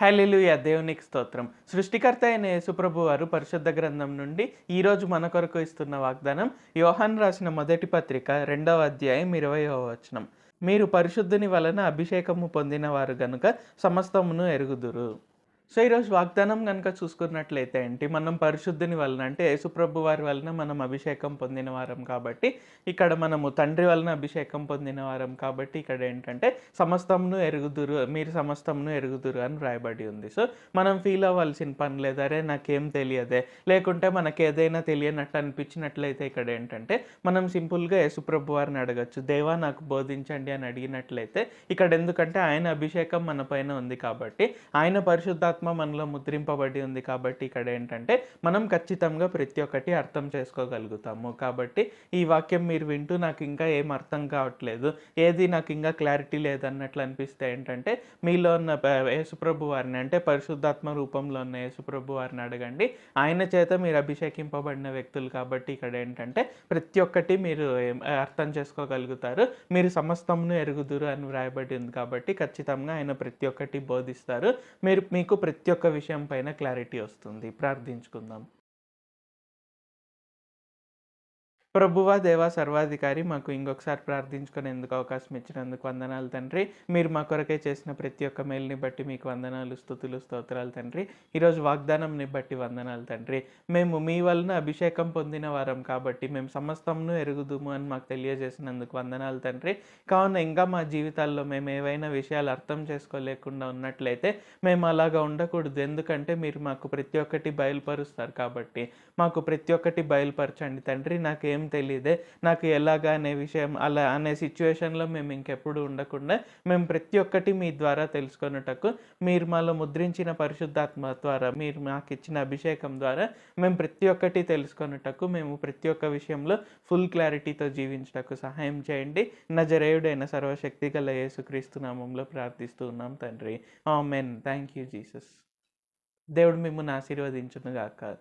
హల్లెలూయా దేవునికి స్తోత్రం. సృష్టికర్త అయిన యేసుప్రభు వారు పరిశుద్ధ గ్రంథం నుండి ఈరోజు మన కొరకు ఇస్తున్న వాగ్దానం యోహాన్ రాసిన మొదటి పత్రిక రెండవ అధ్యాయం ఇరవయవ వచనం. మీరు పరిశుద్ధుని వలన అభిషేకము పొందిన వారు గనుక సమస్తమును ఎరుగుదురు. సో ఈరోజు వాగ్దానం కనుక చూసుకున్నట్లయితే ఏంటి మనం పరిశుద్ధిని వలన అంటే యేసుప్రభు వారి వలన మనం అభిషేకం పొందిన వారం కాబట్టి ఇక్కడ మనము తండ్రి వలన అభిషేకం పొందిన వారం కాబట్టి ఇక్కడ ఏంటంటే సమస్తమును ఎరుగుదురు మీరు సమస్తమును ఎరుగుదురు అని రాయబడి ఉంది. సో మనం ఫీల్ అవ్వాల్సిన పని లేదరే నాకేం తెలియదే. లేకుంటే మనకి ఏదైనా తెలియనట్టు అనిపించినట్లయితే ఇక్కడ ఏంటంటే మనం సింపుల్గా యేసుప్రభు వారిని అడగచ్చు. దేవా నాకు బోధించండి అని అడిగినట్లయితే ఇక్కడ ఎందుకంటే ఆయన అభిషేకం మన పైన ఉంది కాబట్టి ఆయన పరిశుద్ధ పరిశుద్ధాత్మ మనలో ముద్రింపబడి ఉంది కాబట్టి ఇక్కడ ఏంటంటే మనం ఖచ్చితంగా ప్రతి ఒక్కటి అర్థం చేసుకోగలుగుతాము. కాబట్టి ఈ వాక్యం మీరు వింటూ నాకు ఇంకా ఏం అర్థం కావట్లేదు. ఏది నాకు ఇంకా క్లారిటీ లేదన్నట్లు అనిపిస్తే ఏంటంటే మీలో ఉన్న యేసుప్రభు వారిని అంటే పరిశుద్ధాత్మ రూపంలో ఉన్న యేసుప్రభు వారిని అడగండి. ఆయన చేత మీరు అభిషేకింపబడిన వ్యక్తులు కాబట్టి ఇక్కడ ఏంటంటే ప్రతి ఒక్కటి మీరు అర్థం చేసుకోగలుగుతారు. మీరు సమస్తమును ఎరుగుదురు అని వ్రాయబడి ఉంది కాబట్టి ఖచ్చితంగా ఆయన ప్రతి ఒక్కటి బోధిస్తారు. మీరు మీకు ప్రతి ఒక్క విషయం పైన క్లారిటీ వస్తుంది. ప్రార్థించుకుందాం. ప్రభువా దేవా సర్వాధికారి మాకు ఇంకొకసారి ప్రార్థించుకొని ఎందుకు అవకాశం ఇచ్చినందుకు వందనాలు తండ్రి. మీరు మా కొరకే చేసిన ప్రతి ఒక్క మేలుని బట్టి మీకు వందనాలు స్థుతులు స్తోత్రాలు తండ్రి. ఈరోజు వాగ్దానంని బట్టి వందనాలు తండ్రి. మేము మీ వలన అభిషేకం పొందిన వారం కాబట్టి మేము సమస్తంను ఎరుగుదుము అని మాకు తెలియజేసినందుకు వందనాలు తండ్రి. కావున ఇంకా మా జీవితాల్లో మేము ఏవైనా విషయాలు అర్థం చేసుకోలేకుండా ఉన్నట్లయితే మేము అలాగా ఉండకూడదు. ఎందుకంటే మీరు మాకు ప్రతి ఒక్కటి బయలుపరుస్తారు కాబట్టి. మాకు ప్రతి ఒక్కటి బయలుపరచండి తండ్రి. నాకు ఏం తెలియదే. నాకు ఎలాగా అనే విషయం అలా అనే సిచ్యువేషన్లో మేము ఇంకెప్పుడు ఉండకుండా మేము ప్రతి ఒక్కటి మీ ద్వారా తెలుసుకొనుటకు మీరు మాలో ముద్రించిన పరిశుద్ధాత్మ ద్వారా మీరు మాకు ఇచ్చిన అభిషేకం ద్వారా మేము ప్రతి ఒక్కటి తెలుసుకొనుటకు మేము ప్రతి ఒక్క విషయంలో ఫుల్ క్లారిటీతో జీవించటకు సహాయం చేయండి. నజరేయుడైన సర్వశక్తి గల యేసుక్రీస్తు నామంలో ప్రార్థిస్తూ ఉన్నాం తండ్రి. ఆమెన్. థ్యాంక్ యూ జీసస్ దేవుడు మిమ్మల్ని ఆశీర్వదించును గాక